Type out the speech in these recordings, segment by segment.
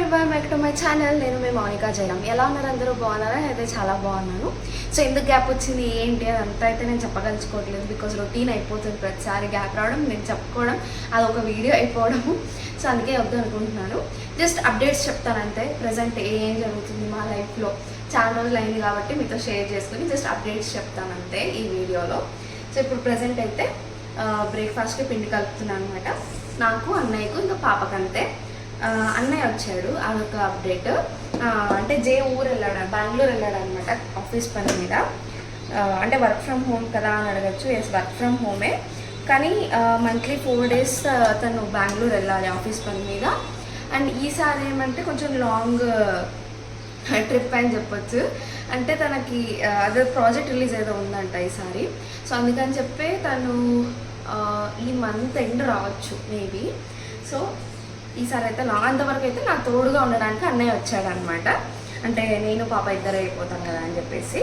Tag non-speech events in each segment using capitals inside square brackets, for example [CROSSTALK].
Everyone back to my channel నేను మీ మౌనికా జయరామ్ ఎలా ఉన్నారు అందరూ? బాగున్నారా? అయితే చాలా బాగున్నాను. సో ఎందుకు గ్యాప్ వచ్చింది? ఏంటి? అదంతా అయితే నేను చెప్పగలుచుకోవట్లేదు బికాజ్ రొటీన్ అయిపోతుంది ప్రతిసారి గ్యాప్ రావడం నేను చెప్పుకోవడం అది ఒక వీడియో అయిపోవడము. సో అందుకే వద్దు అనుకుంటున్నాను. జస్ట్ అప్డేట్స్ చెప్తానంటే ప్రజెంట్ ఏం జరుగుతుంది మా లైఫ్లో చాలా రోజులు అయింది కాబట్టి మీతో షేర్ చేసుకుని జస్ట్ అప్డేట్స్ చెప్తానంతే ఈ వీడియోలో సో ఇప్పుడు ప్రజెంట్ అయితే బ్రేక్ఫాస్ట్కి పిండి కలుపుతున్నాను అనమాట నాకు అన్నయ్యకు ఇంకా పాపకంతే. అన్నయ్య వచ్చాడు. అదొక అప్డేట్ అంటే జే ఊరు వెళ్ళాడు బెంగళూరు వెళ్ళాడు అనమాట ఆఫీస్ పని మీద. అంటే వర్క్ ఫ్రమ్ హోమ్ కదా అని అడగచ్చు. ఎస్ వర్క్ ఫ్రమ్ హోమే కానీ మంత్లీ ఫోర్ డేస్ తను బెంగళూరు వెళ్ళాలి ఆఫీస్ పని మీద. అండ్ ఈసారి ఏమంటే కొంచెం లాంగ్ ట్రిప్ అని చెప్పొచ్చు. అంటే తనకి అదే ప్రాజెక్ట్ రిలీజ్ ఏదో ఉందంట ఈసారి. సో అందుకని చెప్పి తను ఈ మంత్ ఎండ్ రావచ్చు మేబీ సో ఈసారి అయితే నా అంతవరకు అయితే నా తోడుగా ఉండడానికి అన్నయ్య వచ్చాడనమాట. అంటే నేను పాప ఇద్దరు అయిపోతాం కదా అని చెప్పేసి.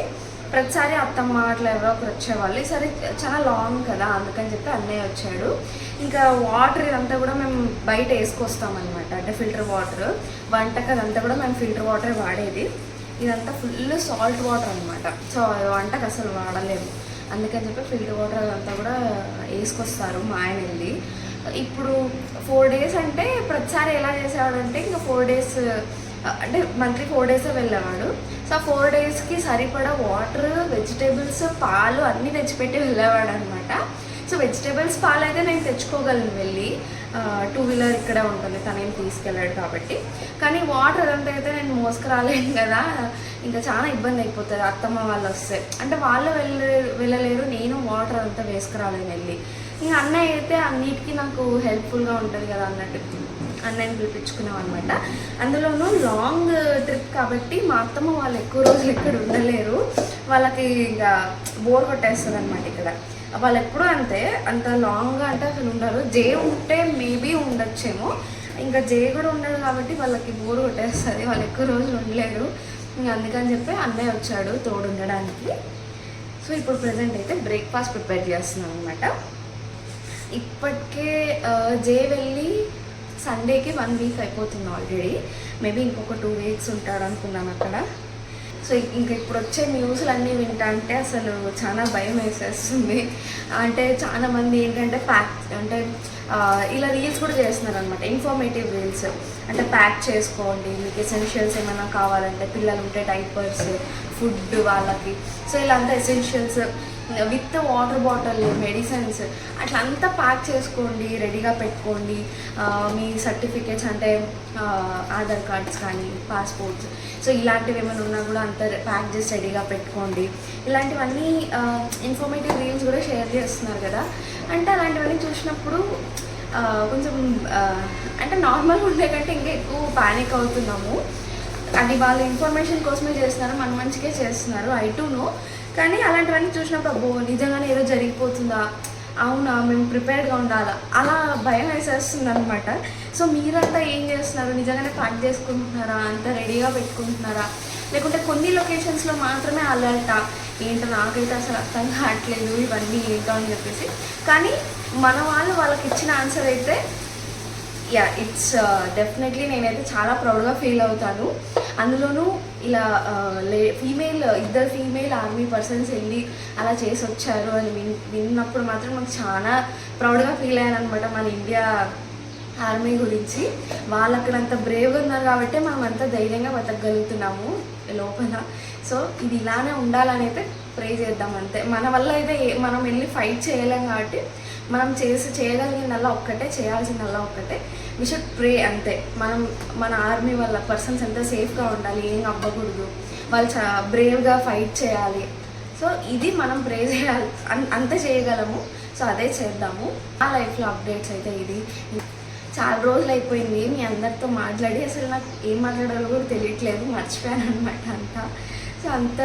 ప్రతిసారి అత్తమ్మ అట్లా ఎవరో ఒకరు వచ్చేవాళ్ళు. ఈసారి చాలా లాంగ్ కదా అందుకని చెప్పి అన్నయ్య వచ్చాడు. ఇంకా వాటర్ ఇదంతా కూడా మేము బయట వేసుకొస్తామన్నమాట. అంటే ఫిల్టర్ వాటర్ వంటకి అదంతా కూడా మేము ఫిల్టర్ వాటర్ వాడేది. ఇదంతా ఫుల్ సాల్ట్ వాటర్ అనమాట సో వంటకు అసలు వాడలేము అందుకని చెప్పి ఫిల్టర్ వాటర్ అదంతా కూడా వేసుకొస్తారు మా ఆయన వెళ్ళి. ఇప్పుడు ఫోర్ డేస్ అంటే ప్రతిసారి ఎలా చేసేవాడంటే ఇంకా ఫోర్ డేస్ అంటే మంత్లీ ఫోర్ డేస్ వెళ్ళేవాడు. సో ఆ ఫోర్ డేస్కి సరిపడా వాటర్ వెజిటేబుల్స్ పాలు అన్నీ తెచ్చిపెట్టి వెళ్ళేవాడు అనమాట సో వెజిటేబుల్స్ పాలు అయితే నేను తెచ్చుకోగలను వెళ్ళి. టూ వీలర్ ఇక్కడే ఉంటుంది. తనేం తీసుకెళ్ళాడు కాబట్టి. కానీ వాటర్ అదంతా అయితే నేను మోసుకురాలేను కదా. ఇంకా చాలా ఇబ్బంది అయిపోతుంది. అత్తమ్మ వాళ్ళు వస్తే. అంటే వాళ్ళు వెళ్ళే వెళ్ళలేరు. నేను వాటర్ అంతా వేసుకురాలేను వెళ్ళి. ఇంకా అన్నయ్య అయితే అన్నిటికీ నాకు హెల్ప్ఫుల్గా ఉంటుంది కదా అన్నట్టు అన్నయ్యని పిలిపించుకున్నాం అనమాట అందులోనూ లాంగ్ ట్రిప్ కాబట్టి మా అత్తమ్మ వాళ్ళు ఎక్కువ రోజులు ఇక్కడ ఉండలేరు. వాళ్ళకి ఇంకా బోర్ కొట్టేస్తుంది అనమాట ఇక్కడ. వాళ్ళు ఎప్పుడూ అంతే అంత లాంగ్గా అంటే అసలు ఉండరు. జే ఉంటే మేబీ ఉండొచ్చేమో. ఇంకా జే కూడా ఉండడు కాబట్టి వాళ్ళకి బోర్ కొట్టేస్తుంది. వాళ్ళు ఎక్కువ రోజులు ఉండలేరు. ఇంకా అందుకని చెప్పి అన్నయ్య వచ్చాడు తోడు ఉండడానికి సో ఇప్పుడు ప్రజెంట్ అయితే బ్రేక్ఫాస్ట్ ప్రిపేర్ చేస్తున్నాం అనమాట ఇప్పటికే జే వెళ్ళి సండేకి వన్ వీక్ అయిపోతుంది ఆల్రెడీ మేబీ ఇంకొక టూ వీక్స్ ఉంటాడు అనుకున్నాను అక్కడ. సో ఇంక ఇప్పుడు వచ్చే న్యూస్లు అన్నీ వింటా అంటే అసలు చాలా భయం వేసేస్తుంది. అంటే చాలా మంది ఏంటంటే ప్యాక్ అంటే ఇలా రీల్స్ కూడా చేస్తున్నారు అనమాట ఇన్ఫర్మేటివ్ రీల్స్ అంటే ప్యాక్ చేసుకోండి. మీకు ఎసెన్షియల్స్ ఏమైనా కావాలంటే పిల్లలు ఉంటే డైపర్స్ ఫుడ్ వాళ్ళకి. సో ఇలా అంతా essentials with water bottle medicines అట్లా అంతా ప్యాక్ చేసుకోండి రెడీగా పెట్టుకోండి. మీ సర్టిఫికేట్స్ అంటే ఆధార్ కార్డ్స్ కానీ పాస్పోర్ట్స్ సో ఇలాంటివి ఏమైనా ఉన్నా కూడా అంత ప్యాక్ చేసి రెడీగా పెట్టుకోండి. ఇలాంటివన్నీ ఇన్ఫర్మేటివ్ రీల్స్ కూడా షేర్ చేస్తున్నారు కదా. అంటే అలాంటివన్నీ చూసినప్పుడు కొంచెం అంటే నార్మల్గా ఉండే కంటే ఇంకా ఎక్కువ ప్యానిక్ అవుతున్నాము. అది వాళ్ళ ఇన్ఫర్మేషన్ కోసమే చేస్తున్నారు మన మంచిగా చేస్తున్నారు. ఐ నో కానీ అలాంటివన్నీ చూసినప్పుడు అబ్బో నిజంగానే ఏదో జరిగిపోతుందా? అవునా మేము ప్రిపేర్డ్గా ఉండాలా? అలా భయం వేసేస్తుంది అనమాట సో మీరంతా ఏం చేస్తున్నారు? నిజంగానే ప్యాక్ చేసుకుంటున్నారా? అంత రెడీగా పెట్టుకుంటున్నారా? లేకుంటే కొన్ని లొకేషన్స్లో మాత్రమే అలర్ట? ఏంటో నాకైతే అసలు అర్థం కావట్లేదు ఇవన్నీ ఏంటో అని చెప్పేసి. కానీ మన వాళ్ళు వాళ్ళకి ఇచ్చిన ఆన్సర్ అయితే యా ఇట్స్ డెఫినెట్లీ నేనైతే చాలా ప్రౌడ్గా ఫీల్ అవుతాను. అందులోనూ ఇలా లే ఫీమేల్ ఇద్దరు ఫీమేల్ ఆర్మీ పర్సన్స్ వెళ్ళి అలా చేసి వచ్చారు అని విన్ విన్నప్పుడు మాత్రం నాకు చాలా ప్రౌడ్గా ఫీల్ అయ్యాను అనమాట మన ఇండియా ఆర్మీ గురించి. వాళ్ళు అక్కడ అంత బ్రేవ్గా ఉన్నారు కాబట్టి మనం అంత ధైర్యంగా బతకగలుగుతున్నాము లోపల. సో ఇది ఇలానే ఉండాలని అయితే ప్రే చేద్దాం అంతే. మన వల్ల అయితే ఏ- మనం వెళ్ళి ఫైట్ చేయలేం కాబట్టి మనం చేసి చేయగలిగిందల్లా ఒక్కటే చేయాల్సిందల్లా ఒక్కటే. వి షుడ్ ప్రే అంతే. మనం మన ఆర్మీ వాళ్ళ పర్సన్స్ ఎంత సేఫ్గా ఉండాలి ఏం అవ్వకూడదు. వాళ్ళు చా బ్రేవ్గా ఫైట్ చేయాలి. సో ఇది మనం ప్రే చేయాలి. అన్- అంత చేయగలము. సో అదే చేద్దాము. ఆ లైఫ్లో అప్డేట్స్ అయితే ఇది. చాలా రోజులు అయిపోయింది. మీ అందరితో మాట్లాడి అసలు నాకు ఏం మాట్లాడాలో కూడా తెలియట్లేదు. మర్చిపోయాను అనమాట అంతా. సో అంత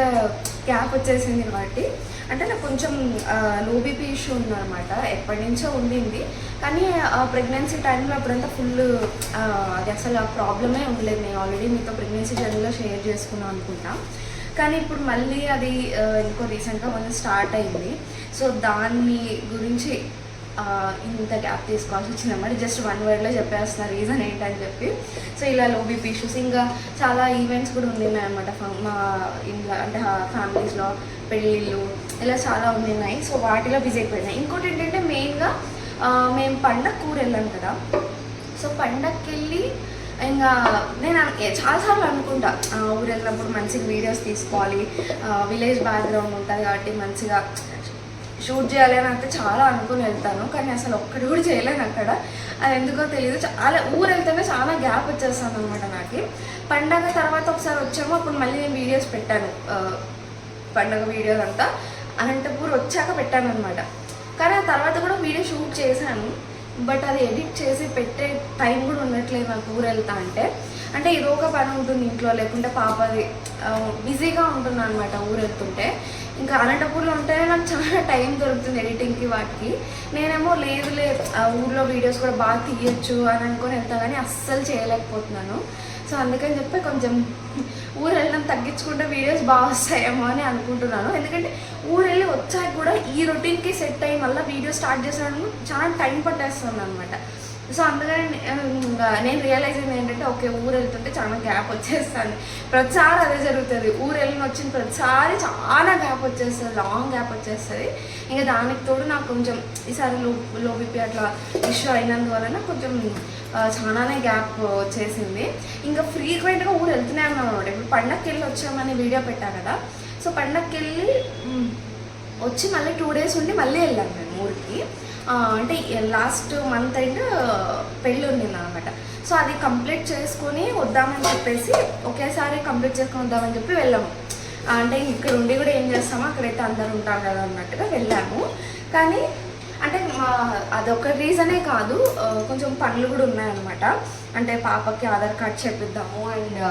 గ్యాప్ వచ్చేసింది కాబట్టి. అంటే నాకు కొంచెం లో బీపీ ఇష్యూ ఉందన్నమాట. ఎప్పటి నుంచో ఉండింది. కానీ ప్రెగ్నెన్సీ టైంలో అప్పుడంతా ఫుల్ అది అసలు ఆ ప్రాబ్లమే ఉండలేదు. నేను ఆల్రెడీ మీతో ప్రెగ్నెన్సీ జర్నీలో షేర్ చేసుకున్నాను అనుకుంటా. కానీ ఇప్పుడు మళ్ళీ అది ఇంకో రీసెంట్గా కొంచెం స్టార్ట్ అయింది. సో దాన్ని గురించి ఇంత గ్యాప్ తీసుకోవాల్సి వచ్చిందన్నమాట జస్ట్ వన్ వర్డ్లో చెప్పేస్తున్న రీజన్ ఏంటని చెప్పి. సో ఇలా లో బీపీ ఇష్యూస్ ఇంకా చాలా ఈవెంట్స్ కూడా ఉన్నాయి అనమాట మా ఇంట్లో అంటే ఫ్యామిలీస్లో పెళ్ళిళ్ళు ఇలా చాలా ఉన్నాయి సో వాటిలో బిజీ అయిపోయినాయి. ఇంకోటి ఏంటంటే మెయిన్గా మేము పండగ కూర వెళ్ళాం కదా. సో పండగకి వెళ్ళి ఇంకా నేను చాలాసార్లు అనుకుంటా ఊరు వెళ్ళినప్పుడు మంచిగా వీడియోస్ తీసుకోవాలి. విలేజ్ బ్యాక్గ్రౌండ్ ఉంటుంది కాబట్టి మంచిగా షూట్ చేయాలి అని చాలా అనుకుని వెళ్తాను. కానీ అసలు ఒక్కటి కూడా చేయలేను అక్కడ. అది ఎందుకో తెలియదు చాలా ఊరు వెళ్తేనే చాలా గ్యాప్ వచ్చేస్తాను అనమాట నాకు. పండగ తర్వాత ఒకసారి వచ్చాము. అప్పుడు మళ్ళీ నేను వీడియోస్ పెట్టాను. పండగ వీడియోస్ అంతా. అనంతపూర్ వచ్చాక పెట్టాను అనమాట కానీ ఆ తర్వాత కూడా వీడియో షూట్ చేశాను. బట్ అది ఎడిట్ చేసి పెట్టే టైం కూడా ఉండట్లేదు నాకు ఊరు వెళ్తా అంటే. అంటే ఏదో ఒక పని ఉంటుంది ఇంట్లో. లేకుంటే పాపది బిజీగా ఉంటున్నాను అనమాట ఊరు వెళ్తుంటే. ఇంకా అనంతపూర్లో ఉంటేనే నాకు చాలా టైం దొరుకుతుంది ఎడిటింగ్కి వాటికి. నేనేమో లేదులే ఆ ఊర్లో వీడియోస్ కూడా బాగా తీయొచ్చు అని అనుకొని వెళ్తా కానీ అస్సలు చేయలేకపోతున్నాను. సో అందుకని చెప్పి కొంచెం ఊరు వెళ్ళడం తగ్గించుకుంటే వీడియోస్ బాగా వస్తాయేమో అని అనుకుంటున్నాను. ఎందుకంటే ఊరు వెళ్ళి వచ్చాక కూడా ఈ రొటీన్కి సెట్ అయ్యి మళ్ళీ వీడియో స్టార్ట్ చేసడానికి చాలా టైం పట్టేస్తుంది అనమాట సో అందుకని నేను రియలైజ్ అయింది ఏంటంటే ఓకే ఊరు వెళ్తుంటే చాలా గ్యాప్ వచ్చేస్తుంది. ప్రతిసారి అదే జరుగుతుంది. ఊరు వెళ్ళిన వచ్చిన ప్రతిసారి చాలా గ్యాప్ వచ్చేస్తుంది. లాంగ్ గ్యాప్ వచ్చేస్తుంది. ఇంకా దానికి తోడు నాకు కొంచెం ఈసారి లో లో బీపీ అట్లా ఇష్యూ అయినందువలన కొంచెం చాలానే గ్యాప్ వచ్చేసింది. ఇంకా ఫ్రీక్వెంట్గా ఊరు వెళ్తూనే ఉన్నాం అనమాట ఇప్పుడు పండగకి వెళ్ళి వచ్చామని వీడియో పెట్టా కదా. సో పండగకి వెళ్ళి వచ్చి మళ్ళీ టూ డేస్ ఉండి మళ్ళీ వెళ్ళాం మేము ఊరికి. అంటే లాస్ట్ మంత్ అండ్ పెళ్ళి ఉండింది అనమాట సో అది కంప్లీట్ చేసుకొని వద్దామని చెప్పేసి ఒకేసారి కంప్లీట్ చేసుకొని వద్దామని చెప్పి వెళ్ళాము. అంటే ఇక్కడ ఉండి కూడా ఏం చేస్తామో అక్కడైతే అందరు ఉంటాం కదా అన్నట్టుగా వెళ్ళాము. కానీ అంటే మా అదొక రీజనే కాదు. కొంచెం పనులు కూడా ఉన్నాయన్నమాట. అంటే పాపకి ఆధార్ కార్డ్ చేపిద్దాము అండ్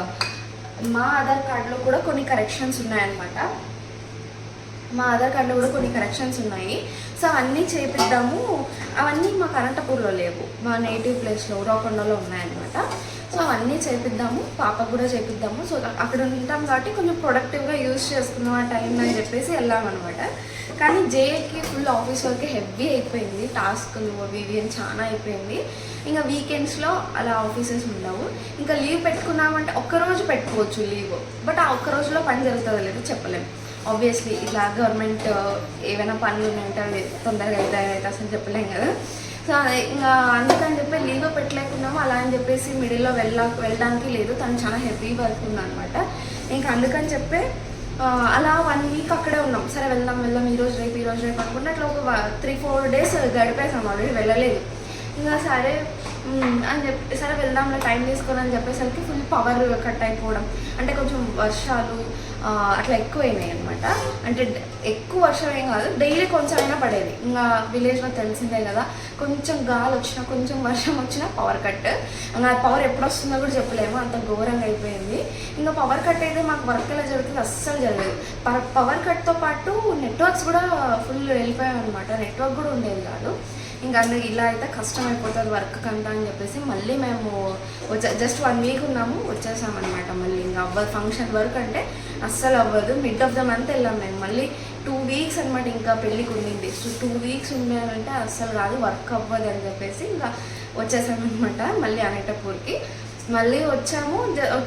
మా ఆధార్ కార్డులో కూడా కొన్ని కరెక్షన్స్ ఉన్నాయన్నమాట. మా ఆధార్ కార్డులో కూడా కొన్ని కరెక్షన్స్ ఉన్నాయి. సో అవన్నీ చేపిద్దాము. అవన్నీ మా అనంతపూర్లో లేవు. మా నేటివ్ ప్లేస్లో ఉరవకొండలో ఉన్నాయన్నమాట. సో అవన్నీ చేపిద్దాము. పాపకు కూడా చేపిద్దాము. సో అక్కడ ఉంటాం కాబట్టి కొంచెం ప్రొడక్టివ్గా యూజ్ చేసుకున్నాం ఆ టైం అని చెప్పేసి వెళ్ళామన్నమాట. కానీ జేఏకి ఫుల్ ఆఫీస్ వర్క్ హెవీ అయిపోయింది. టాస్క్లు అవి ఇవి అని చాలా అయిపోయింది. ఇంకా వీకెండ్స్లో అలా ఆఫీసెస్ ఉండవు. ఇంకా లీవ్ పెట్టుకున్నామంటే ఒక్కరోజు పెట్టుకోవచ్చు లీవ్. బట్ ఆ ఒక్క రోజులో పని జరుగుతుందో లేదో చెప్పలేము ఆబ్వియస్లీ ఇట్లా గవర్నమెంట్ uh, ఏమైనా పనులు ఉన్నాయంటే తొందరగా అయితే అయితే అసలు చెప్పలేం కదా. సో ఇంకా అందుకని చెప్పి లీవ్ పెట్టలేకున్నాము. అలా అని చెప్పేసి మిడిల్లో వెళ్ళ వెళ్ళడానికి లేదు. తను చాలా హెవీ వర్క్ ఉందన్నమాట. ఇంకా అందుకని చెప్పి అలా వన్ వీక్ అక్కడే ఉన్నాం. సరే వెళ్దాం వెళ్దాం. ఈరోజు రేపు ఈ రోజు రేపు అనుకుంటే అట్లా ఒక త్రీ ఫోర్ డేస్ గడిపేసాం. ఆల్రెడీ వెళ్ళలేదు. ఇంకా సరే అని చెప్పి సరే వెళ్దాంలో టైం తీసుకొని అని చెప్పేసరికి ఫుల్ పవర్ కట్ అయిపోవడం. అంటే కొంచెం వర్షాలు అట్లా ఎక్కువైనాయి అనమాట అంటే ఎక్కువ వర్షం ఏం కాదు డైలీ కొంచెం అయినా పడేది ఇంకా విలేజ్లో తెలిసిందే కదా కొంచెం గాలి వచ్చినా కొంచెం వర్షం వచ్చినా పవర్ కట్ ఇంకా పవర్ ఎప్పుడు వస్తుందో కూడా చెప్పలేము అంత ఘోరంగా అయిపోయింది. ఇంకా పవర్ కట్ అయితే మాకు వర్క్ ఎలా జరుగుతుంది అస్సలు జరగదు పవర్ కట్తో పాటు నెట్వర్క్స్ కూడా ఫుల్ వెళ్ళిపోయాయి అనమాట నెట్వర్క్ కూడా ఉండేది కాదు. ఇంకా అందుకు ఇలా అయితే కష్టం అయిపోతుంది వర్క్ కంతా అని చెప్పేసి మళ్ళీ మేము వచ్చే జస్ట్ వన్ వీక్ ఉన్నాము వచ్చేసామన్నమాట మళ్ళీ. ఇంకా అవ్వదు ఫంక్షన్ వర్క్ అంటే అస్సలు అవ్వదు. మిడ్ ఆఫ్ ద మంత్ వెళ్ళాం మేము. మళ్ళీ టూ వీక్స్ అనమాట ఇంకా పెళ్ళికి ఉండింది. సో టూ వీక్స్ ఉండేదంటే అస్సలు కాదు వర్క్ అవ్వదు అని చెప్పేసి ఇంకా వచ్చేసామన్నమాట మళ్ళీ అనేటపూర్కి మళ్ళీ వచ్చాము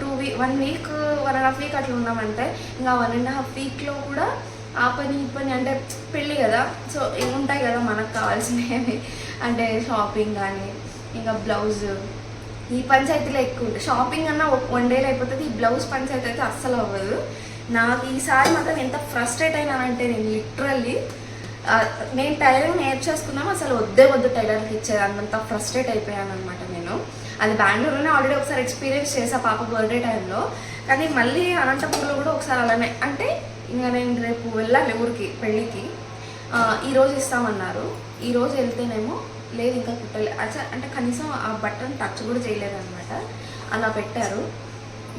two week one week one and half week అట్లా ఉన్నామంటే ఇంకా వన్ అండ్ హాఫ్ వీక్లో కూడా ఆ పని ఈ పని అంటే పెళ్ళి కదా సో ఏముంటాయి ఉంటాయి కదా మనకు కావాల్సినవి. అంటే షాపింగ్ కానీ ఇంకా బ్లౌజ్ ఈ పంచాయతీలో ఎక్కువ ఉంటుంది షాపింగ్ అన్న వన్ డేలో అయిపోతుంది. ఈ బ్లౌజ్ పంచాయతీ అయితే అస్సలు అవ్వదు. నాకు ఈసారి మాత్రం ఎంత ఫ్రస్ట్రేట్ అయినానంటే నేను లిటరల్లీ నేను టైలరింగ్ నేర్చేసుకున్నాం అసలు వద్దే వద్దు టైలర్కి ఇచ్చేది. అంత ఫ్రస్ట్రేట్ అయిపోయాను అనమాట నేను. అది బెంగళూరులోనే ఆల్రెడీ ఒకసారి ఎక్స్పీరియన్స్ చేసా పాప బర్త్డే టైంలో కానీ మళ్ళీ అనంతపూర్లో కూడా ఒకసారి అలానే. అంటే ఇంకా నేను రేపు వెళ్ళాలి ఊరికి పెళ్ళికి. ఈరోజు ఇస్తామన్నారు. ఈరోజు వెళ్తేనేమో లేదు ఇంకా కుట్టలే. అసలు అంటే కనీసం ఆ బట్టను టచ్ కూడా చేయలేదన్నమాట. అలా పెట్టారు.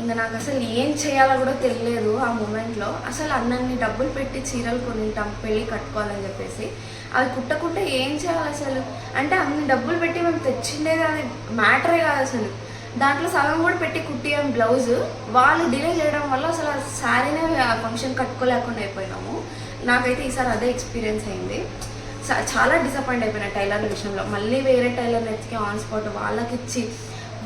ఇంకా నాకు అసలు ఏం చేయాలో కూడా తెలియలేదు ఆ మూమెంట్లో. అసలు అన్నన్ని డబ్బులు పెట్టి చీరలు కొనింటాం పెళ్ళి కట్టుకోవాలని చెప్పేసి. అవి కుట్టకుంటే ఏం చేయాలి అసలు? అంటే అన్ని డబ్బులు పెట్టి మేము తెచ్చిండేది అది మ్యాటరే కాదు అసలు. దాంట్లో సగం కూడా పెట్టి కుట్టియం బ్లౌజ్ వాళ్ళు డిలే చేయడం వల్ల అసలు శారీనే ఆ ఫంక్షన్ కట్టుకోలేకుండా అయిపోయినాము. నాకైతే ఈసారి అదే ఎక్స్పీరియన్స్ అయింది. చాలా డిసప్పాయింట్ అయిపోయినా టైలర్ విషయంలో. మళ్ళీ వేరే టైలర్ నెత్తికి ఆన్ స్పాట్ వాళ్ళకి ఇచ్చి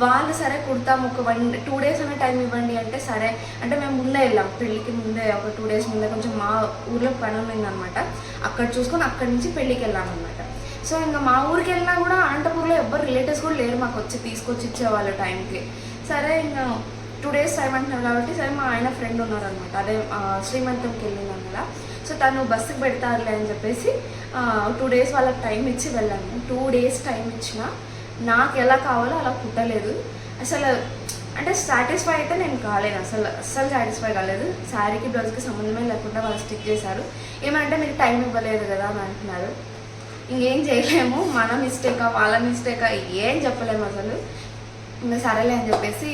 వాళ్ళు సరే కుడతాము ఒక వన్ టూ డేస్ అనే టైం ఇవ్వండి అంటే సరే. అంటే మేము ముందే వెళ్ళాం. పెళ్ళికి ముందే ఒక టూ డేస్ ముందే కొంచెం మా ఊర్లో పని ఉందన్నమాట అక్కడ చూసుకొని అక్కడి నుంచి పెళ్ళికి వెళ్ళామన్నమాట. అనమాట సో ఇంకా మా ఊరికి వెళ్ళినా కూడా అనంతపూర్లో ఎవ్వరు రిలేటివ్స్ కూడా లేరు మాకు వచ్చి తీసుకొచ్చి ఇచ్చేవాళ్ళ టైంకి. సరే ఇంకా టూ డేస్ టైం అంటున్నారు కాబట్టి సరే మా ఆయన ఫ్రెండ్ ఉన్నారనమాట. అదే శ్రీమంతంకి వెళ్ళినాం కదా సో తను బస్సుకి పెడతారులే అని చెప్పేసి టూ డేస్ వాళ్ళకి టైం ఇచ్చి వెళ్ళాను. టూ డేస్ టైం ఇచ్చిన నాకు ఎలా కావాలో అలా కుట్టలేదు. అసలు అంటే సాటిస్ఫై అయితే నేను కాలేదు. అసలు అస్సలు సాటిస్ఫై కాలేదు. శారీకి బ్లౌజ్కి సంబంధమే లేకుండా వాళ్ళు స్టిక్ చేశారు. ఏమంటే మీకు టైం ఇవ్వలేదు కదా అని అంటున్నారు. ఇంకేం చేయలేము. మన మిస్టేకా వాళ్ళ మిస్టేకా ఏం చెప్పలేము అసలు. ఇంకా సరేలే అని చెప్పేసి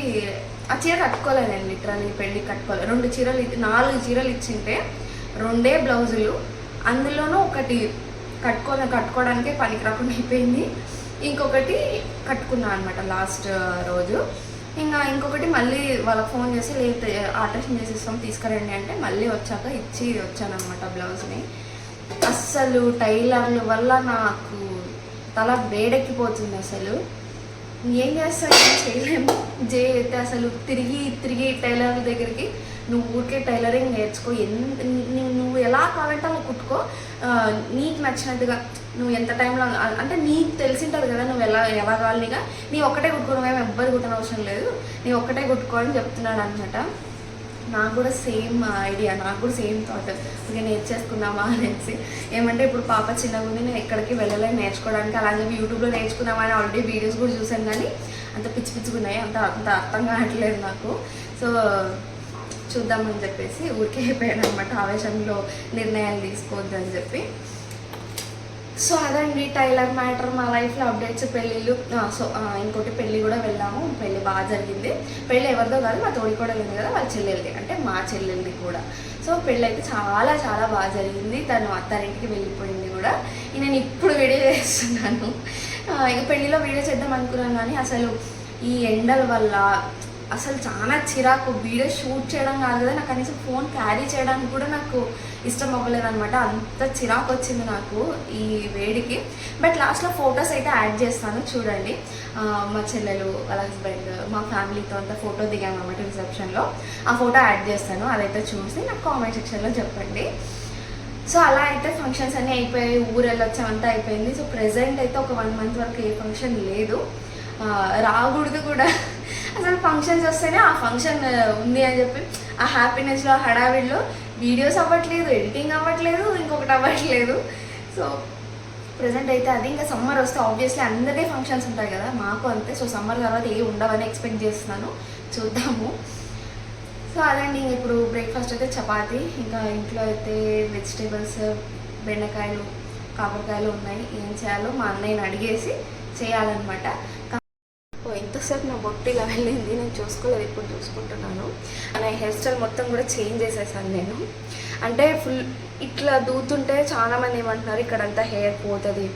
ఆ చీర కట్టుకోలేదండి. నేను లిటరల్లీ పెళ్ళి కట్టుకోలేదు రెండు చీరలు నాలుగు చీరలు ఇచ్చింటే రెండే బ్లౌజులు. అందులోనూ ఒకటి కట్టుకో కట్టుకోవడానికే పనికి రాకుండా అయిపోయింది. ఇంకొకటి కట్టుకున్నాను అనమాట లాస్ట్ రోజు. ఇంకా ఇంకొకటి మళ్ళీ వాళ్ళకి ఫోన్ చేసి లేదు ఆల్ట్రేషన్ చేసి ఇస్తాం తీసుకురండి అంటే మళ్ళీ వచ్చాక ఇచ్చి వచ్చానమాట బ్లౌజ్ని. అస్సలు టైలర్ల వల్ల నాకు తల వేడెక్కిపోతుంది అసలు. ఏం చేస్తాను చేయలేము. జే అయితే అసలు తిరిగి తిరిగి టైలర్ దగ్గరికి నువ్వు ఊరికే టైలరింగ్ నేర్చుకో. ఎంత నువ్వు నువ్వు ఎలా కావాలంటే అలా కుట్టుకో. నీకు నచ్చినట్టుగా నువ్వు ఎంత టైంలో అంటే నీకు తెలిసింటుంది కదా నువ్వు ఎలా ఎలా కావాలిగా నీ ఒక్కటే కుట్టుకోవడం ఏమి ఎవ్వరు కుట్టనవసరం అవసరం లేదు. నీ ఒక్కటే కుట్టుకో అని చెప్తున్నాడు అనమాట నాకు కూడా సేమ్ ఐడియా నాకు కూడా సేమ్ థాట్ ఇంకా నేర్చేసుకుందామా అనేసి. ఏమంటే ఇప్పుడు పాప చిన్నగా ఉంది నేను ఎక్కడికి వెళ్ళలేను నేర్చుకోవడానికి. అలా చెప్పి యూట్యూబ్లో నేర్చుకుందామని ఆల్రెడీ వీడియోస్ కూడా చూసాను కానీ అంత పిచ్చి పిచ్చుకున్నాయి అంత అంత అర్థం కావట్లేదు నాకు. సో చూద్దామని చెప్పేసి ఊరికే [LAUGHS] అయిపోయాను అనమాట ఆవేశంలో నిర్ణయాలు తీసుకోవద్దు అని చెప్పి. సో అదండి టైలర్ మ్యాటర్ మా లైఫ్లో అప్డేట్స్ పెళ్ళిళ్ళు సో ఇంకోటి పెళ్ళి కూడా వెళ్ళాము. పెళ్ళి బాగా జరిగింది. పెళ్ళి ఎవరిదో కాదు మా తోడి కూడా ఉంది కదా వాళ్ళ చెల్లెలది అంటే మా చెల్లెలది కూడా. సో పెళ్ళి అయితే చాలా చాలా బాగా జరిగింది. తను అత్తారింటికి వెళ్ళిపోయింది కూడా. నేను ఇప్పుడు వీడియో చేస్తున్నాను. ఇక పెళ్ళిలో వీడియో చేద్దాం అనుకున్నాను కానీ అసలు ఈ ఎండల వల్ల అసలు చాలా చిరాకు. వీడియో షూట్ చేయడం కాదు కదా నాకు కనీసం ఫోన్ క్యారీ చేయడానికి కూడా నాకు ఇష్టం అవ్వలేదు అనమాట అంత చిరాకు వచ్చింది నాకు ఈ వేడికి. బట్ లాస్ట్లో ఫొటోస్ అయితే యాడ్ చేస్తాను చూడండి. మా చెల్లెలు వాళ్ళ హస్బెండ్ మా ఫ్యామిలీతో అంతా ఫోటో దిగాను అనమాట రిసెప్షన్లో. ఆ ఫోటో యాడ్ చేస్తాను అదైతే చూసి నాకు కామెంట్ సెక్షన్లో చెప్పండి. సో అలా అయితే ఫంక్షన్స్ అన్నీ అయిపోయాయి ఊరు వెళ్ళొచ్చామంతా అయిపోయింది. సో ప్రెసెంట్ అయితే ఒక వన్ మంత్ వరకు ఏ ఫంక్షన్ లేదు. రాకూడదు కూడా. అసలు ఫంక్షన్స్ వస్తేనే ఆ ఫంక్షన్ ఉంది అని చెప్పి. ఆ హ్యాపీనెస్లో ఆ హడావిడిలో వీడియోస్ అవ్వట్లేదు ఎడిటింగ్ అవ్వట్లేదు ఇంకొకటి అవ్వట్లేదు. సో ప్రజెంట్ అయితే అది. ఇంకా సమ్మర్ వస్తే ఆబ్వియస్లీ అందరికీ ఫంక్షన్స్ ఉంటాయి కదా. మాకు అంతే. సో సమ్మర్ తర్వాత ఏ ఉండవని ఎక్స్పెక్ట్ చేస్తున్నాను. చూద్దాము. సో అదండి. ఇప్పుడు బ్రేక్ఫాస్ట్ అయితే చపాతి. ఇంకా ఇంట్లో అయితే వెజిటేబుల్స్ బెండకాయలు కాకరకాయలు ఉన్నాయి. ఏం చేయాలో మా అన్నయ్యని అడిగేసి చేయాలన్నమాట. ఒకసారి నా బొట్టు ఇలా వెళ్ళింది నేను చూసుకోలేదు ఇప్పుడు చూసుకుంటున్నాను. నా హెయిర్ స్టైల్ మొత్తం కూడా చేంజ్ చేసేసాను నేను. అంటే ఫుల్ ఇట్లా దూతుంటే చాలా మంది ఏమంటున్నారు ఇక్కడంతా హెయిర్ పోతుంది.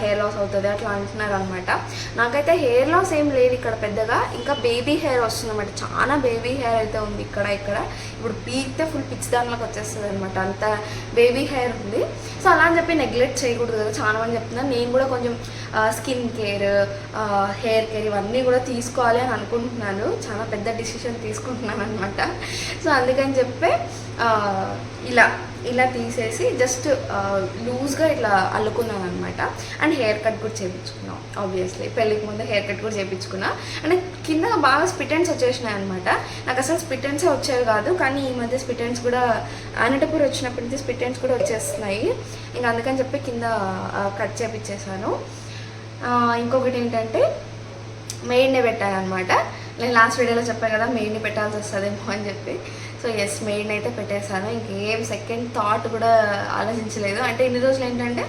హెయిర్ లాస్ అవుతుంది అట్లా అంటున్నారు అనమాట నాకైతే హెయిర్ లాస్ ఏం లేదు ఇక్కడ పెద్దగా. ఇంకా బేబీ హెయిర్ వస్తుంది అనమాట చాలా బేబీ హెయిర్ అయితే ఉంది ఇక్కడ ఇక్కడ. ఇప్పుడు పీక్తే ఫుల్ పిచ్చి దానిలోకి వచ్చేస్తుంది అనమాట అంత బేబీ హెయిర్ ఉంది. సో అలా అని చెప్పి నెగ్లెక్ట్ చేయకూడదు కదా చాలా మంది చెప్తున్నాను నేను కూడా కొంచెం స్కిన్ కేర్ హెయిర్ కేర్ ఇవన్నీ కూడా తీసుకోవాలి అని అనుకుంటున్నాను. చాలా పెద్ద డిసిషన్ తీసుకుంటున్నాను అనమాట సో అందుకని చెప్పి ఇలా ఇలా తీసేసి జస్ట్ లూజ్గా ఇట్లా అల్లుకున్నాను అనమాట అండ్ హెయిర్ కట్ కూడా చేయించుకున్నాం ఆబ్వియస్లీ పెళ్ళికి ముందు హెయిర్ కట్ కూడా చేయించుకున్నా అంటే కింద బాగా స్పిటెన్స్ వచ్చేసినాయి అనమాట నాకు అసలు స్పిటెన్సే వచ్చేవి కాదు కానీ ఈ మధ్య స్పిటెన్స్ కూడా అనంతపూర్ వచ్చినప్పటి నుంచి స్పిటెన్స్ కూడా వచ్చేస్తున్నాయి. ఇంకా అందుకని చెప్పి కింద కట్ చేపించేసాను ఇంకొకటి ఏంటంటే మెయిడ్నే పెట్టాను అనమాట నేను లాస్ట్ వీడియోలో చెప్పాను కదా మెయిడ్ని పెట్టాల్సి వస్తుందేమో అని చెప్పి. సో ఎస్ మెయిన్ అయితే పెట్టేశాను. ఇంకేం సెకండ్ థాట్ కూడా ఆలోచించలేదు. అంటే ఇన్ని రోజులు ఏంటంటే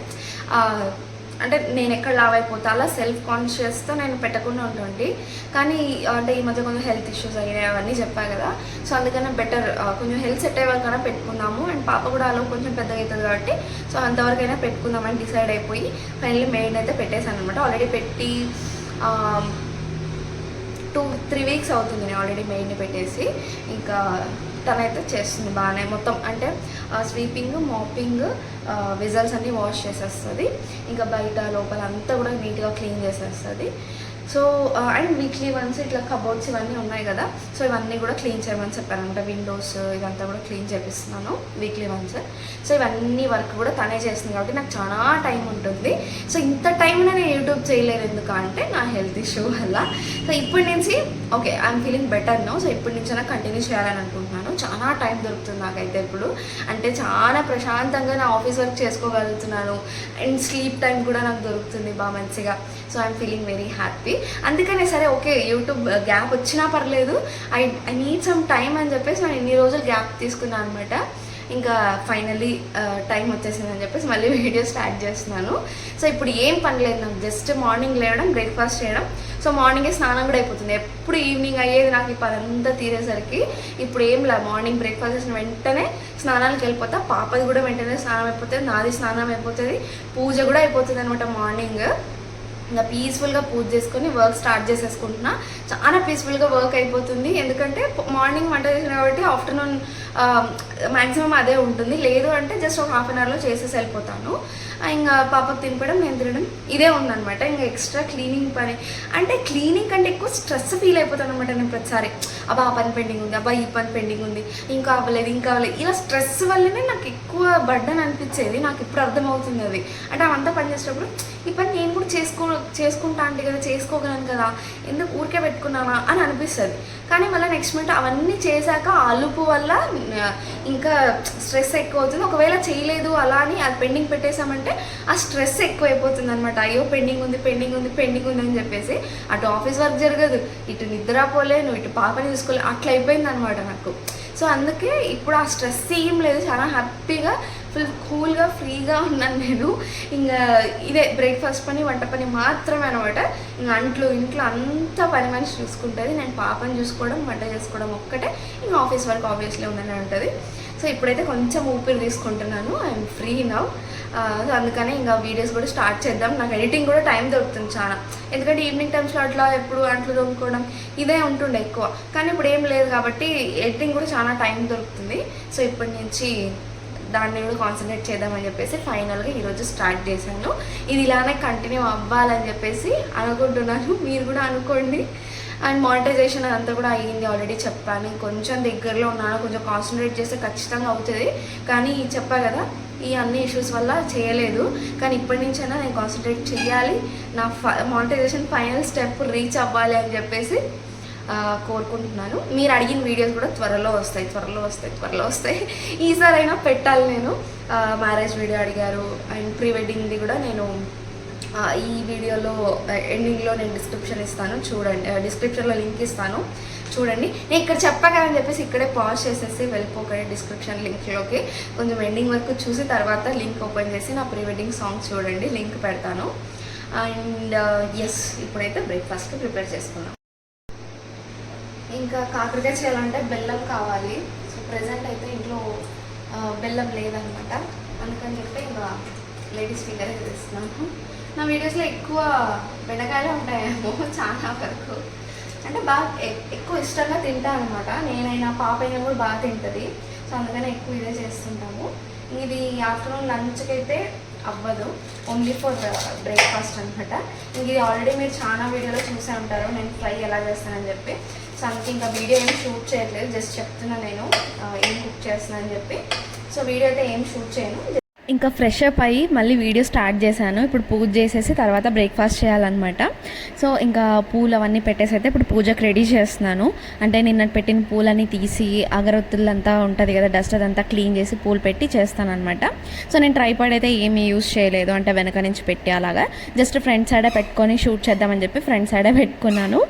అంటే నేను ఎక్కడ లావ్ అయిపోతా అలా సెల్ఫ్ కాన్షియస్తో నేను పెట్టకుండా ఉంటుంది కానీ అంటే ఈ మధ్య కొంచెం హెల్త్ ఇష్యూస్ అయినాయి అవన్నీ చెప్పా కదా. సో అందుకనే బెటర్ కొంచెం హెల్త్ సెట్ అయ్యే వరకైనా పెట్టుకున్నాము అండ్ పాప కూడా అలా కొంచెం పెద్దగా అవుతుంది కాబట్టి సో అంతవరకైనా పెట్టుకుందామని డిసైడ్ అయిపోయి ఫైనల్లీ మెయిన్ అయితే పెట్టేశాను అనమాట ఆల్రెడీ పెట్టి టూ త్రీ వీక్స్ అవుతుంది నేను ఆల్రెడీ మెయిన్ పెట్టేసి. ఇంకా తనైతే చేస్తుంది బాగానే. మొత్తం అంటే స్వీపింగ్ మాపింగ్ విజల్స్ అన్నీ వాష్ చేసేస్తుంది. ఇంకా బయట లోపల అంతా కూడా నీట్గా క్లీన్ చేసేస్తుంది. సో అండ్ వీక్లీ వన్స్ ఇట్లా కబోర్డ్స్ ఇవన్నీ ఉన్నాయి కదా సో ఇవన్నీ కూడా క్లీన్ చేయమని చెప్పాను అంటే విండోస్ ఇదంతా కూడా క్లీన్ చేపిస్తున్నాను వీక్లీ వన్స్. సో ఇవన్నీ వర్క్ కూడా తనే చేస్తుంది కాబట్టి నాకు చాలా టైం ఉంటుంది. సో ఇంత టైం నేను యూట్యూబ్ చేయలేను ఎందుకు అంటే నా హెల్త్ ఇష్యూ వల్ల. సో ఇప్పటి నుంచి okay I'm feeling better no. So ఇప్పటి నుంచి నాకు కంటిన్యూ చేయాలని అనుకుంటున్నాను. చాలా టైం దొరుకుతుంది నాకైతే ఇప్పుడు. అంటే చాలా ప్రశాంతంగా నా ఆఫీస్ వర్క్ చేసుకోగలుగుతున్నాను. అండ్ స్లీప్ టైం కూడా నాకు దొరుకుతుంది బాగా మంచిగా so I'm feeling very happy. అందుకనే సరే ఓకే యూట్యూబ్ గ్యాప్ వచ్చినా పర్లేదు. I I need some time అని చెప్పేసి నేను ఇన్ని రోజులు గ్యాప్ తీసుకున్నాను అనమాట ఇంకా ఫైనలీ టైం వచ్చేసిందని అని చెప్పేసి మళ్ళీ వీడియో స్టార్ట్ చేస్తున్నాను. సో ఇప్పుడు ఏం పనిలేదు నాకు జస్ట్ మార్నింగ్ లేవడం బ్రేక్ఫాస్ట్ చేయడం. సో మార్నింగే స్నానం కూడా అయిపోతుంది. ఎప్పుడు ఈవినింగ్ అయ్యేది నాకు ఈ పని అంతా తీరేసరికి ఇప్పుడు ఏం లేదు మార్నింగ్ బ్రేక్ఫాస్ట్ చేసిన వెంటనే స్నానానికి వెళ్ళిపోతా. పాపది కూడా వెంటనే స్నానం అయిపోతుంది నాది స్నానం అయిపోతుంది పూజ కూడా అయిపోతుంది అనమాట మార్నింగ్ ఇంకా పీస్ఫుల్గా పూజ చేసుకొని వర్క్ స్టార్ట్ చేసేసుకుంటున్నా. చాలా పీస్ఫుల్గా వర్క్ అయిపోతుంది. ఎందుకంటే మార్నింగ్ వంట చేసిన కాబట్టి ఆఫ్టర్నూన్ మ్యాక్సిమం అదే ఉంటుంది. లేదు అంటే జస్ట్ ఒక హాఫ్ అన్ అవర్లో చేసేసి వెళ్ళిపోతాను. ఇంకా పాపకు తినిపడం నేను తినడం ఇదే ఉందన్నమాట. ఇంకా ఎక్స్ట్రా క్లీనింగ్ పని. అంటే క్లీనింగ్ కంటే ఎక్కువ స్ట్రెస్ ఫీల్ అయిపోతాను అనమాట నేను ప్రతిసారి. అబ్బా ఆ పని పెండింగ్ ఉంది అబ్బా ఈ పని పెండింగ్ ఉంది ఇంకా అవ్వలేదు ఇంకా అవ్వలేదు. ఇలా స్ట్రెస్ వల్లనే నాకు ఎక్కువ బర్డన్ అనిపించేది. నాకు ఇప్పుడు అర్థమవుతుంది అది. అంటే అవంతా పని చేసేటప్పుడు ఈ పని నేను కూడా చేసుకో చేసుకుంటా అంటే కదా చేసుకోగలను కదా ఎందుకు ఊరికే పెట్టుకున్నానా అని అనిపిస్తుంది. కానీ మళ్ళీ నెక్స్ట్ మినిట్ అవన్నీ చేశాక అలుపు వల్ల ఇంకా స్ట్రెస్ ఎక్కువ అవుతుంది. ఒకవేళ చేయలేదు అలా అని అది పెండింగ్ పెట్టేశామంటే ఆ స్ట్రెస్ ఎక్కువ అయిపోతుంది అనమాట అయ్యో పెండింగ్ ఉంది పెండింగ్ ఉంది పెండింగ్ ఉంది అని చెప్పేసి అటు ఆఫీస్ వర్క్ జరగదు ఇటు నిద్రపోలేను ఇటు పాపని చూసుకోలేదు అట్లా అయిపోయింది అనమాట నాకు. సో అందుకే ఇప్పుడు ఆ స్ట్రెస్ ఏం లేదు చాలా హ్యాపీగా ఫుల్ కూల్గా ఫ్రీగా ఉన్నాను నేను. ఇంకా ఇదే బ్రేక్ఫాస్ట్ పని వంట పని మాత్రమే అనమాట ఇంకా అంట్లు ఇంట్లో అంతా పని మనిషి చూసుకుంటుంది. నేను పాపని చూసుకోవడం వంట చేసుకోవడం ఒక్కటే. ఇంకా ఆఫీస్ వర్క్ ఆబ్వియస్లీ ఉందని ఉంటుంది సో ఇప్పుడైతే కొంచెం ఊపిరి తీసుకుంటున్నాను. ఐఎమ్ ఫ్రీ నవ్ సో అందుకనే ఇంకా వీడియోస్ కూడా స్టార్ట్ చేద్దాం. నాకు ఎడిటింగ్ కూడా టైం దొరుకుతుంది చాలా. ఎందుకంటే ఈవినింగ్ టైమ్స్లో అట్లా ఎప్పుడు అంట్లు తోముకోవడం ఇదే ఉంటుండే ఎక్కువ. కానీ ఇప్పుడు ఏం లేదు కాబట్టి ఎడిటింగ్ కూడా చాలా టైం దొరుకుతుంది. సో ఇప్పటి నుంచి దాన్ని కూడా కాన్సన్ట్రేట్ చేద్దామని చెప్పేసి ఫైనల్గా ఈరోజు స్టార్ట్ చేశాను. ఇది ఇలానే కంటిన్యూ అవ్వాలని చెప్పేసి అనుకుంటున్నాను. మీరు కూడా అనుకోండి. అండ్ మానిటైజేషన్ అదంతా కూడా అయ్యింది ఆల్రెడీ చెప్పాను. కొంచెం దగ్గరలో ఉన్నాను కొంచెం కాన్సన్ట్రేట్ చేస్తే ఖచ్చితంగా అవుతుంది. కానీ చెప్పా కదా ఈ అన్ని ఇష్యూస్ వల్ల చేయలేదు. కానీ ఇప్పటి నుంచైనా నేను కాన్సన్ట్రేట్ చేయాలి. నా ఫ మానిటైజేషన్ ఫైనల్ స్టెప్ రీచ్ అవ్వాలి అని చెప్పేసి కోరుకుంటున్నాను. మీరు అడిగిన వీడియోస్ కూడా త్వరలో వస్తాయి త్వరలో వస్తాయి త్వరలో వస్తాయి. ఈసారైనా పెట్టాలి నేను. మ్యారేజ్ వీడియో అడిగారు. అండ్ ప్రీ వెడ్డింగ్ది కూడా నేను ఈ వీడియోలో ఎండింగ్లో నేను డిస్క్రిప్షన్ ఇస్తాను. చూడండి డిస్క్రిప్షన్లో లింక్ ఇస్తాను. చూడండి. నేను ఇక్కడ చెప్పగానే చెప్పేసి ఇక్కడే పాజ్ చేసేసి వెళ్ళిపోకండి డిస్క్రిప్షన్ లింక్లోకి కొంచెం ఎండింగ్ వరకు చూసి తర్వాత లింక్ ఓపెన్ చేసి నా ప్రీ వెడ్డింగ్ సాంగ్ చూడండి. లింక్ పెడతాను. అండ్ ఎస్ ఇప్పుడైతే బ్రేక్ఫాస్ట్కి ప్రిపేర్ చేసుకున్నాం ఇంకా కాకరకాయ చేయాలంటే బెల్లం కావాలి. సో ప్రజెంట్ అయితే ఇంట్లో బెల్లం లేదనమాట. అందుకని చెప్పి ఇంకా లేడీస్ ఫింగర్ చేస్తున్నాము నా వీడియోస్లో ఎక్కువ బెండకాయలు ఉంటాయేమో చాలా వరకు. అంటే బాగా ఎక్కువ ఇష్టంగా తింటాను అనమాట నేనైనా పాప అయినా కూడా బాగా తింటుంది. సో అందుకని ఎక్కువ ఇదే చేస్తుంటాము. ఇది ఆఫ్టర్నూన్ లంచ్కి అయితే అవ్వదు ఓన్లీ ఫర్ బ్రేక్ఫాస్ట్ అనమాట ఇంక ఇది ఆల్రెడీ మీరు చాలా వీడియోలో చూసే ఉంటారు. నేను ఫ్రై ఎలా చేస్తానని చెప్పి. సో అందుకే ఇంకా వీడియో ఏం షూట్ చేయట్లేదు. జస్ట్ చెప్తున్నా నేను ఏం కుక్ చేస్తున్నానని చెప్పి. సో వీడియో అయితే ఏం షూట్ చేయను. ఇంకా ఫ్రెష్ అప్ అయ్యి మళ్ళీ వీడియో స్టార్ట్ చేశాను. ఇప్పుడు పూజ చేసేసి తర్వాత బ్రేక్ఫాస్ట్ చేయాలన్నమాట. సో ఇంకా పూలు అవన్నీ పెట్టేసి అయితే ఇప్పుడు పూజకు రెడీ చేస్తున్నాను. అంటే నిన్న పెట్టిన పూలన్నీ తీసి అగరొత్తులంతా ఉంటుంది కదా డస్ట్ అదంతా క్లీన్ చేసి పూలు పెట్టి చేస్తాను అనమాట సో నేను ట్రైపాడ్ అయితే ఏమీ యూస్ చేయలేదు. అంటే వెనక నుంచి పెట్టి అలాగా. జస్ట్ ఫ్రంట్ సైడే పెట్టుకొని షూట్ చేద్దామని చెప్పి ఫ్రంట్ సైడే పెట్టుకున్నాను.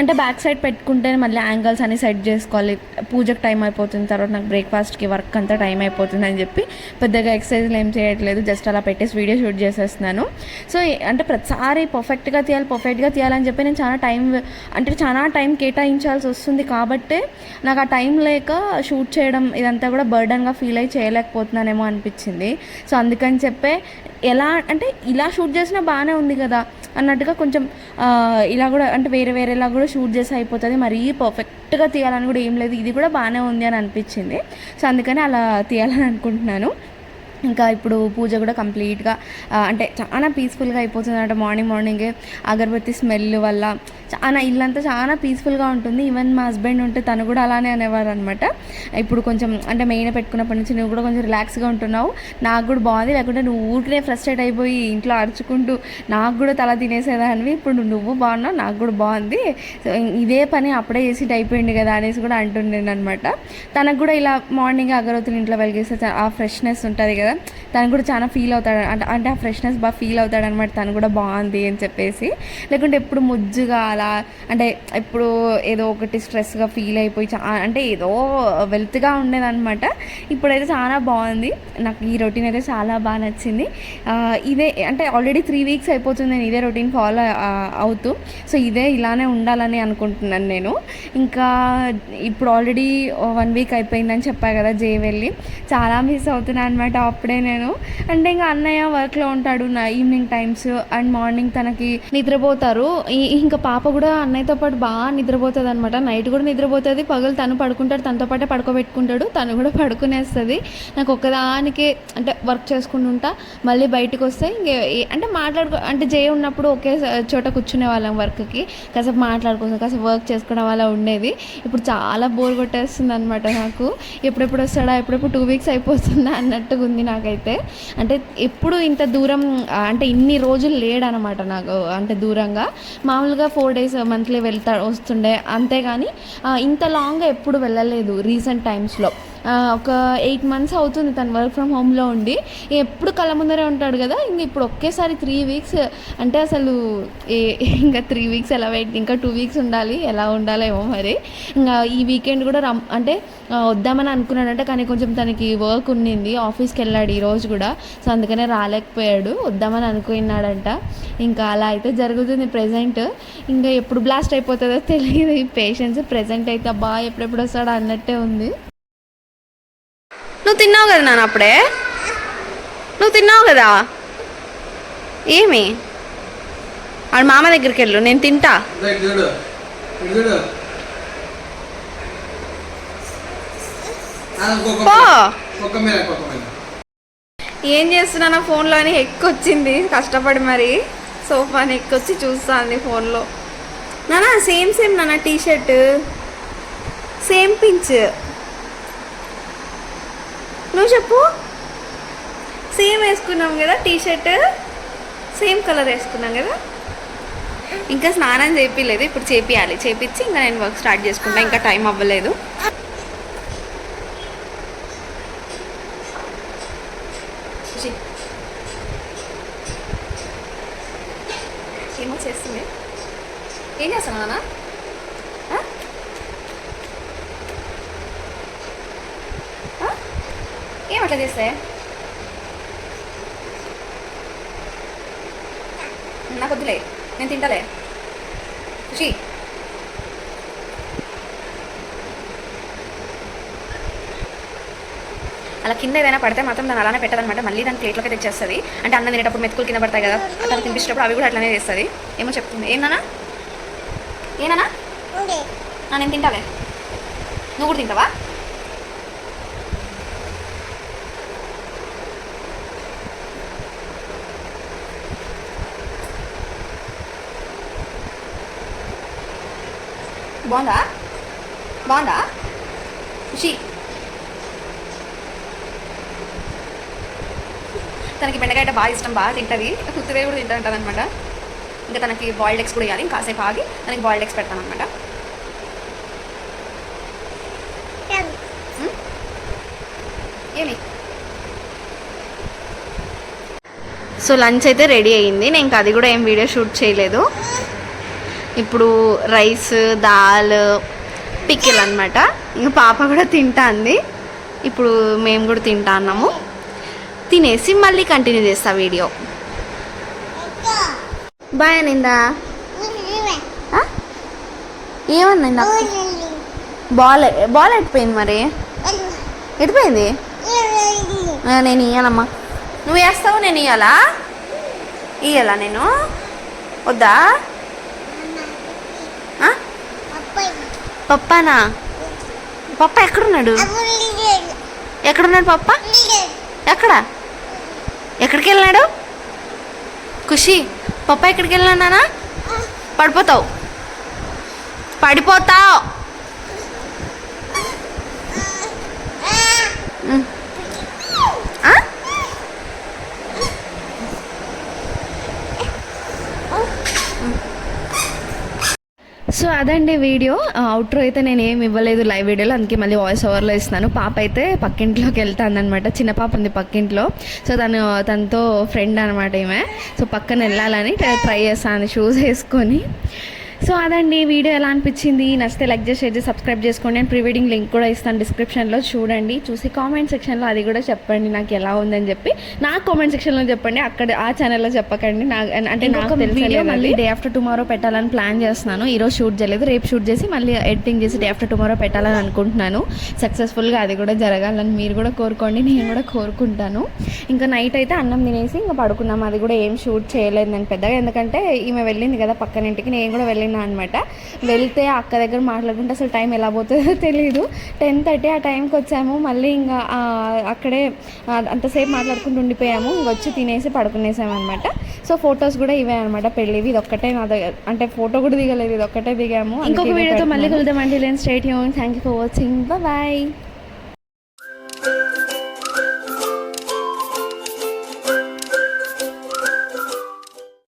అంటే బ్యాక్ సైడ్ పెట్టుకుంటే మళ్ళీ యాంగిల్స్ అన్ని సెట్ చేసుకోవాలి. పూజకు టైం అయిపోతుంది. తర్వాత నాకు బ్రేక్ఫాస్ట్కి వర్క్ అంతా టైం అయిపోతుంది అని చెప్పి పెద్దగా ఎక్సర్సైజ్లు ఏం చేయట్లేదు జస్ట్ అలా పెట్టేసి వీడియో షూట్ చేసేస్తున్నాను. సో అంటే ప్రతిసారి పర్ఫెక్ట్గా తీయాలి పర్ఫెక్ట్గా తీయాలని చెప్పి నేను చాలా టైం అంటే చాలా టైం కేటాయించాల్సి వస్తుంది కాబట్టే నాకు ఆ టైం లేక షూట్ చేయడం ఇదంతా కూడా బర్డన్గా ఫీల్ అయ్యి చేయలేకపోతున్నానేమో అనిపించింది. సో అందుకని చెప్పే ఎలా అంటే ఇలా షూట్ చేసినా బాగానే ఉంది కదా అన్నట్టుగా కొంచెం ఇలా కూడా అంటే వేరే వేరేలా కూడా షూట్ చేసి అయిపోతుంది మరీ పర్ఫెక్ట్గా తీయాలని కూడా ఏం లేదు ఇది కూడా బాగానే ఉంది అని అనిపించింది. సో అందుకని అలా తీయాలని అనుకుంటున్నాను. ఇంకా ఇప్పుడు పూజ కూడా కంప్లీట్గా అంటే చాలా పీస్ఫుల్గా అయిపోతుంది అనమాట మార్నింగ్ మార్నింగ్ అగరబత్తి స్మెల్ వల్ల చాలా ఇల్లంతా చాలా పీస్ఫుల్గా ఉంటుంది. ఈవెన్ మా హస్బెండ్ ఉంటే తను కూడా అలానే అనేవారు అనమాట ఇప్పుడు కొంచెం అంటే మెయిన్ పెట్టుకున్నప్పటి నుంచి నువ్వు కూడా కొంచెం రిలాక్స్గా ఉంటున్నావు. నాకు కూడా బాగుంది. లేకుంటే నువ్వు ఊరికే ఫ్రస్ట్రేట్ అయిపోయి ఇంట్లో అరుచుకుంటూ నాకు కూడా తల తినేసేదానివి. ఇప్పుడు నువ్వు బాగున్నావు. నాకు కూడా బాగుంది. సో ఇదే పని అప్పుడే చేసి అయిపోయింది కదా అనేసి కూడా అంటుండేను అనమాట తనకు కూడా ఇలా మార్నింగ్ అగరవతులు ఇంట్లో వెలిగిస్తే ఆ ఫ్రెష్నెస్ ఉంటుంది కదా. తను కూడా చాలా ఫీల్ అవుతాడు. అంటే అంటే ఆ ఫ్రెష్నెస్ బాగా ఫీల్ అవుతాడు అనమాట తను కూడా బాగుంది అని చెప్పేసి. లేకుంటే ఎప్పుడు ముజ్జుగా అలా అంటే ఎప్పుడు ఏదో ఒకటి స్ట్రెస్గా ఫీల్ అయిపోయి చా అంటే ఏదో వెల్త్గా ఉండేదన్నమాట. ఇప్పుడైతే చాలా బాగుంది. నాకు ఈ రొటీన్ అయితే చాలా బాగా నచ్చింది. ఇదే అంటే ఆల్రెడీ త్రీ వీక్స్ అయిపోతుంది. నేను ఇదే రొటీన్ ఫాలో అవుతూ. సో ఇదే ఇలానే ఉండాలని అనుకుంటున్నాను నేను. ఇంకా ఇప్పుడు ఆల్రెడీ వన్ వీక్ అయిపోయిందని చెప్పా కదా జే వెళ్ళి చాలా మిస్ అవుతున్నాను అనమాట అప్పుడే నేను. అంటే ఇంకా అన్నయ్య వర్క్లో ఉంటాడు నా ఈవినింగ్ టైమ్స్ అండ్ మార్నింగ్ తనకి నిద్రపోతారు. ఇంకా పాప కూడా అన్నయ్యతో పాటు బాగా నిద్రపోతుంది అనమాట నైట్ కూడా నిద్రపోతుంది పగలు తను పడుకుంటాడు తనతో పాటే పడుకోబెట్టుకుంటాడు తను కూడా పడుకునేస్తుంది. నాకు ఒక్కదానికి అంటే వర్క్ చేసుకుంటుంటా మళ్ళీ బయటకు వస్తే ఇంకే అంటే మాట్లాడుకో అంటే జే ఉన్నప్పుడు ఒకే చోట కూర్చునే వాళ్ళం వర్క్కి కాసేపు మాట్లాడుకోసం కాసేపు వర్క్ చేసుకోవడం అలా ఉండేది. ఇప్పుడు చాలా బోర్ కొట్టేస్తుంది అనమాట నాకు. ఎప్పుడెప్పుడు వస్తాడా ఎప్పుడెప్పుడు టూ వీక్స్ అయిపోతుందా అన్నట్టుగా ఉంది నాకైతే. అంటే ఎప్పుడు ఇంత దూరం అంటే ఇన్ని రోజులు లేడనమాట నాకు అంటే దూరంగా. మామూలుగా ఫోర్ డేస్ మంత్లీ వెళ్తా వస్తుండే. అంతేగాని ఇంత లాంగ్గా ఎప్పుడు వెళ్ళలేదు రీసెంట్ టైమ్స్లో. ఒక ఎయిట్ మంత్స్ అవుతుంది తను వర్క్ ఫ్రమ్ హోమ్లో ఉండి. ఎప్పుడు కళ్ళ ముందరే ఉంటాడు కదా ఇంక ఇప్పుడు ఒకేసారి త్రీ వీక్స్ అంటే అసలు ఏ- ఇంకా త్రీ వీక్స్ ఎలా వెయిట్ ఇంకా టూ వీక్స్ ఉండాలి ఎలా ఉండాలేమో మరి. ఇంకా ఈ వీకెండ్ కూడా రమ్ అంటే వద్దామని అనుకున్నాడంటే కానీ కొంచెం తనకి వర్క్ ఉన్నింది ఆఫీస్కి వెళ్ళాడు ఈరోజు కూడా. సో అందుకనే రాలేకపోయాడు వద్దామని అనుకున్నాడంట. ఇంకా అలా అయితే జరుగుతుంది ప్రజెంట్ ఇంకా ఎప్పుడు బ్లాస్ట్ అయిపోతుందో తెలియదు ఈ పేషెన్స్ ప్రజెంట్ అయితే అబ్బా ఎప్పుడెప్పుడు వస్తాడో అన్నట్టే ఉంది. నువ్వు తిన్నావు కదా నాన్న అప్పుడే? నువ్వు తిన్నావు కదా? ఏమి? ఆడ మామ దగ్గరికి వెళ్ళు నేను తింటా. ఏం చేస్తున్నా ఫోన్లో అని ఎక్కొచ్చింది కష్టపడి మరి. సోఫాని ఎక్కొచ్చి చూస్తాంది ఫోన్లో. నానా సేమ్ సేమ్ నాన్న టీ షర్ట్ సేమ్ పించ్. నువ్వు చెప్పు. సేమ్ వేసుకున్నాం కదా టీ షర్ట్ సేమ్ కలర్ వేసుకున్నాం కదా. ఇంకా స్నానం చేపిలేదు ఇప్పుడు చేపియాలి. చేపించి ఇంకా నేను వర్క్ స్టార్ట్ చేసుకుంటా ఇంకా టైం అవ్వలేదు. ఏమో చేస్తుంది. ఏం చేస్తాను నాన్న ఆ? ఆ? ఏం అట్లా చేస్తే నాకు వద్దులే నేను తింటలే ఖుషి అలా కింద ఏదైనా పడితే మాత్రం దాన్ని అలానే పెట్టదనమాట మళ్ళీ దాని ప్లేట్లోకి తెచ్చేస్తుంది. అంటే అన్నం తినేటప్పుడు మెతుకులు కింద పడతాయి కదా అట్లా తినిపించేటప్పుడు అవి కూడా అట్లానే చేస్తుంది. ఏమో చెప్తుంది. ఏమన్నా ఏనా నేను తింటావే నువ్వు కూడా తింటావా? బాగుందా? బాగుందా? ఖుషి. తనకి బెండకాయ బాగా ఇష్టం బాగా తింటుంది. కుత్తివే కూడా తింటుంటుంది అనమాట ఇంకా తనకి బాయిల్డ్ ఎగ్స్ కూడా వేయాలి కాసేపు ఆగి తనకి బాయిల్డ్ ఎగ్స్ పెడతాను అనమాట ఏమి? సో లంచ్ అయితే రెడీ అయ్యింది. నేను ఇంకా అది కూడా ఏం వీడియో షూట్ చేయలేదు. ఇప్పుడు రైస్ దాల్ పిక్కిల్ అనమాట ఇంకా పాప కూడా తింటాంది ఇప్పుడు మేము కూడా తింటా అన్నాము. తినేసి మళ్ళీ కంటిన్యూ చేస్తా వీడియో. బాయ్ అనిందా? ఏమన్నా బాల్ బాల్ ఎట్టిపోయింది మరి? ఎట్టిపోయింది? నేను ఇయ్యానమ్మా నువ్వు వేస్తావు? నేను ఇయ్యాలా? ఇయ్యాలా నేను? వద్దా ఆ? పప్పానా? పప్ప ఎక్కడున్నాడు? ఎక్కడున్నాడు పప్ప? ఎక్కడ? ఎక్కడికి వెళ్ళినాడు ఖుషి పప్ప ఎక్కడికి వెళ్ళినానా పడిపోతావు. పడిపోతావు. అదండి వీడియో. అవుట్రో అయితే నేను ఏమి ఇవ్వలేదు లైవ్ వీడియోలో అందుకే మళ్ళీ వాయిస్ ఓవర్లో ఇస్తున్నాను. పాప అయితే పక్కింట్లోకి వెళ్తాను అనమాట చిన్న పాప ఉంది పక్కింట్లో. సో తను తనతో ఫ్రెండ్ అనమాట ఈమె. సో పక్కన వెళ్ళాలని ట్రై చేస్తాను షూస్ వేసుకొని. సో అదండి వీడియో ఎలా అనిపించింది? నచ్చితే లైక్ చేసి షేర్ చేసి సబ్స్క్రైబ్ చేసుకోండి. నేను ప్రీ వెడ్డింగ్ లింక్ కూడా ఇస్తాను డిస్క్రిప్షన్లో. చూడండి చూసి కామెంట్ సెక్షన్లో అది కూడా చెప్పండి నాకు ఎలా ఉందని చెప్పి. నా కామెంట్ సెక్షన్లో చెప్పండి అక్కడ ఆ ఛానల్లో చెప్పకండి. నా అంటే నాకు మళ్ళీ డే ఆఫ్టర్ టుమారో పెట్టాలని ప్లాన్ చేస్తున్నాను. ఈరోజు షూట్ చేయలేదు రేపు షూట్ చేసి మళ్ళీ ఎడిటింగ్ చేసి డే ఆఫ్టర్ టుమారో పెట్టాలని అనుకుంటున్నాను. సక్సెస్ఫుల్గా అది కూడా జరగాలని మీరు కూడా కోరుకోండి నేను కూడా కోరుకుంటాను. ఇంకా నైట్ అయితే అన్నం తినేసి ఇంకా పడుకున్నాం. అది కూడా ఏం షూట్ చేయలేదు నేను పెద్దగా. ఎందుకంటే ఈమె వెళ్ళింది కదా పక్కన ఇంటికి నేను కూడా వెళ్ళినా అనమాట వెళ్తే అక్క దగ్గర మాట్లాడుకుంటే అసలు టైం ఎలా పోతుందో తెలియదు టెన్ థర్టీ ఆ టైంకి వచ్చాము. మళ్ళీ ఇంకా అక్కడే అంతసేపు మాట్లాడుకుంటూ ఉండిపోయాము. వచ్చి తినేసి పడుకునేసాము అనమాట సో ఫొటోస్ కూడా ఇవే అనమాట పెళ్ళివి. ఇది ఒక్కటే నా దగ్గర అంటే ఫోటో కూడా దిగలేదు. ఇది ఒక్కటే దిగాము. ఇంకొక వీడియోతో మళ్ళీ కలుద్దామండి నేను stay Yoon thank you for watching bye